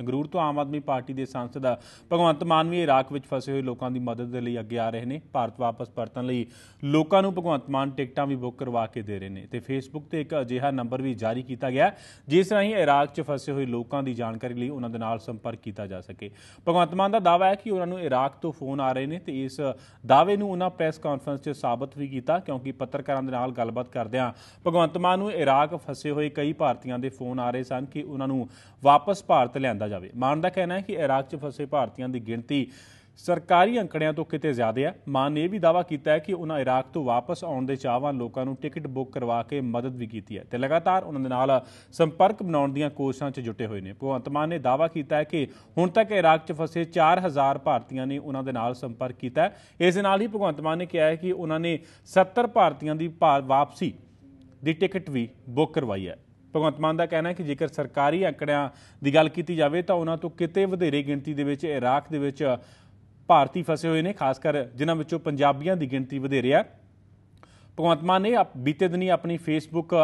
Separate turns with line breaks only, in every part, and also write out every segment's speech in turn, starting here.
ਸੰਗਰੂਰ ਤੋਂ ਆਮ ਆਦਮੀ ਪਾਰਟੀ ਦੇ ਸਾਂਸਦ ਭਗਵੰਤ ਮਾਨ ਵੀ ਇਰਾਕ ਵਿੱਚ ਫਸੇ ਹੋਏ ਲੋਕਾਂ ਦੀ ਮਦਦ ਦੇ ਲਈ ਅੱਗੇ ਆ ਰਹੇ ਨੇ। ਭਾਰਤ ਵਾਪਸ ਪਰਤਣ ਲਈ ਲੋਕਾਂ ਨੂੰ ਭਗਵੰਤ ਮਾਨ ਟਿਕਟਾਂ ਵੀ ਬੁੱਕ ਕਰਵਾ ਕੇ ਦੇ ਰਹੇ ਨੇ ਤੇ ਫੇਸਬੁੱਕ ਤੇ ਇੱਕ ਅਜਿਹਾ ਨੰਬਰ ਵੀ ਜਾਰੀ ਕੀਤਾ ਗਿਆ, ਜਿਸ ਰਾਹੀਂ ਇਰਾਕ 'ਚ ਫਸੇ ਹੋਏ ਲੋਕਾਂ ਦੀ ਜਾਣਕਾਰੀ ਲਈ ਉਹਨਾਂ ਦੇ ਨਾਲ ਸੰਪਰਕ ਕੀਤਾ ਜਾ ਸਕੇ। ਭਗਵੰਤ ਮਾਨ ਦਾ ਦਾਅਵਾ ਹੈ ਕਿ ਉਹਨਾਂ ਨੂੰ ਇਰਾਕ ਤੋਂ ਫੋਨ ਆ ਰਹੇ ਨੇ ਤੇ ਇਸ ਦਾਅਵੇ ਨੂੰ ਉਹਨਾਂ ਪ੍ਰੈਸ ਕਾਨਫਰੰਸ 'ਚ ਸਾਬਤ ਵੀ ਕੀਤਾ, ਕਿਉਂਕਿ ਪੱਤਰਕਾਰਾਂ ਦੇ ਨਾਲ ਗੱਲਬਾਤ ਕਰਦਿਆਂ ਭਗਵੰਤ ਮਾਨ ਨੂੰ ਇਰਾਕ ਫਸੇ ਹੋਏ ਕਈ ਭਾਰਤੀਆਂ ਦੇ ਫੋਨ ਆ ਰਹੇ ਸਨ ਕਿ ਉਹਨਾਂ ਨੂੰ ਵਾਪਸ ਭਾਰਤ ਲਿਆਂਦਾ ਜਾਵੇ। ਮਾਨ ਦਾ ਕਹਿਣਾ ਹੈ ਕਿ ਇਰਾਕ 'ਚ ਫਸੇ ਭਾਰਤੀਆਂ ਦੀ ਗਿਣਤੀ ਸਰਕਾਰੀ ਅੰਕੜਿਆਂ ਤੋਂ ਕਿਤੇ ਜ਼ਿਆਦਾ ਹੈ। ਮਾਨ ਨੇ ਇਹ ਵੀ ਦਾਅਵਾ ਕੀਤਾ ਹੈ ਕਿ ਉਹਨਾਂ ਇਰਾਕ ਤੋਂ ਵਾਪਸ ਆਉਣ ਦੇ ਚਾਹਵਾਨ ਲੋਕਾਂ ਨੂੰ ਟਿਕਟ ਬੁੱਕ ਕਰਵਾ ਕੇ ਮਦਦ ਵੀ ਕੀਤੀ ਹੈ ਤੇ ਲਗਾਤਾਰ ਉਹਨਾਂ ਦੇ ਨਾਲ ਸੰਪਰਕ ਬਣਾਉਣ ਦੀਆਂ ਕੋਸ਼ਿਸ਼ਾਂ 'ਚ ਜੁਟੇ ਹੋਏ ਨੇ। ਭਗਵੰਤ ਮਾਨ ਨੇ ਦਾਅਵਾ ਕੀਤਾ ਹੈ ਕਿ ਹੁਣ ਤੱਕ ਇਰਾਕ 'ਚ ਫਸੇ 4000 ਭਾਰਤੀਆਂ ਨੇ ਉਹਨਾਂ ਦੇ ਨਾਲ ਸੰਪਰਕ ਕੀਤਾ ਹੈ। ਇਸ ਦੇ ਨਾਲ ਹੀ ਭਗਵੰਤ ਮਾਨ ਨੇ ਕਿਹਾ ਹੈ ਕਿ ਉਹਨਾਂ ਨੇ 70 ਭਾਰਤੀਆਂ ਦੀ ਭਾ- ਵਾਪਸੀ ਦੀ ਟਿਕਟ ਵੀ ਬੁੱਕ ਕਰਵਾਈ ਹੈ। ਭਗਵੰਤ ਮਾਨ ਦਾ ਕਹਿਣਾ ਹੈ ਕਿ ਜੇਕਰ ਸਰਕਾਰੀ ਅੰਕੜਿਆਂ ਦੀ ਗੱਲ ਕੀਤੀ ਜਾਵੇ ਤਾਂ ਉਹਨਾਂ ਤੋਂ ਕਿਤੇ ਵਧੇਰੇ ਗਿਣਤੀ ਦੇ ਵਿੱਚ ਇਰਾਕ ਦੇ ਵਿੱਚ ਭਾਰਤੀ ਫਸੇ ਹੋਏ ਨੇ, ਖਾਸ ਕਰ ਜਿਨ੍ਹਾਂ ਵਿੱਚੋਂ ਪੰਜਾਬੀਆਂ ਦੀ ਗਿਣਤੀ ਵਧੇਰੇ ਹੈ। ਭਗਵੰਤ ਮਾਨ ਨੇ ਬੀਤੇ ਦਿਨੀ ਆਪਣੀ ਫੇਸਬੁੱਕ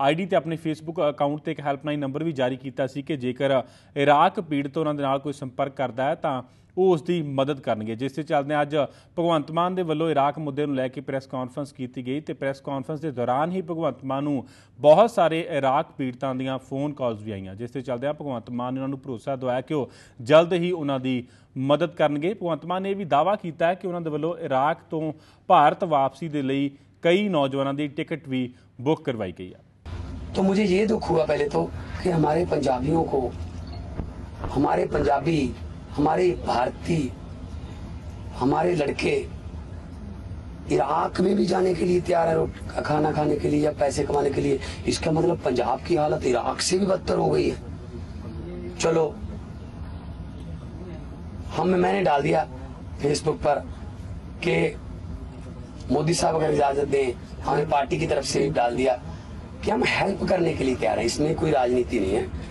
ਆਈਡੀ ਤੇ ਆਪਣੇ ਫੇਸਬੁੱਕ ਅਕਾਊਂਟ ਤੇ ਇੱਕ ਹੈਲਪਲਾਈਨ ਨੰਬਰ ਵੀ ਜਾਰੀ ਕੀਤਾ ਸੀ ਕਿ ਜੇਕਰ ਇਰਾਕ ਪੀੜਤ ਉਹਨਾਂ ਦੇ ਨਾਲ ਕੋਈ ਸੰਪਰਕ ਕਰਦਾ ਹੈ ਤਾਂ ਉਹ ਉਸ ਦੀ ਮਦਦ ਕਰਨਗੇ ਜਿਸ ਦੇ ਚੱਲਦੇ ਅੱਜ ਭਗਵੰਤ ਮਾਨ ਦੇ ਵੱਲੋਂ ਇਰਾਕ ਮੁੱਦੇ ਨੂੰ ਲੈ ਕੇ ਪ੍ਰੈਸ ਕਾਨਫਰੰਸ ਕੀਤੀ ਗਈ ਤੇ ਪ੍ਰੈਸ ਕਾਨਫਰੰਸ ਦੇ ਦੌਰਾਨ ਹੀ ਭਗਵੰਤ ਮਾਨ ਨੂੰ ਬਹੁਤ ਸਾਰੇ ਇਰਾਕ ਪੀੜਤਾਂ ਦੀਆਂ ਫੋਨ ਕਾਲਸ ਵੀ ਆਈਆਂ ਜਿਸ ਦੇ ਚੱਲਦੇ ਭਗਵੰਤ ਮਾਨ ਨੇ ਉਹਨਾਂ ਨੂੰ ਭਰੋਸਾ ਦਿਵਾਇਆ ਕਿ ਉਹ ਜਲਦ ਹੀ ਉਹਨਾਂ ਦੀ ਮਦਦ ਕਰਨਗੇ ਭਗਵੰਤ ਮਾਨ ਨੇ ਇਹ ਵੀ ਦਾਅਵਾ ਕੀਤਾ ਹੈ ਕਿ ਉਹਨਾਂ ਦੇ ਵੱਲੋਂ ਇਰਾਕ ਤੋਂ ਭਾਰਤ ਵਾਪਸੀ ਦੇ ਲਈ ਕਈ ਨੌਜਵਾਨਾਂ ਦੀ ਟਿਕਟ ਵੀ ਬੁੱਕ ਕਰਵਾਈ ਗਈ ਹੈ
तो मुझे ये दुख हुआ पहले तो कि हमारे पंजाबियों को हमारे पंजाबी हमारे भारतीय, हमारे लड़के इराक में भी जाने के लिए तैयार है खाना खाने के लिए या पैसे कमाने के लिए। इसका मतलब पंजाब की हालत इराक से भी बदतर हो गई है। चलो, हम, मैंने डाल दिया फेसबुक पर कि मोदी साहब अगर इजाज़त दें हमें पार्टी की तरफ़ से भी डाल दिया कि हम हेल्प करने के लिए तैयार हैं। इसमें कोई राजनीति नहीं है।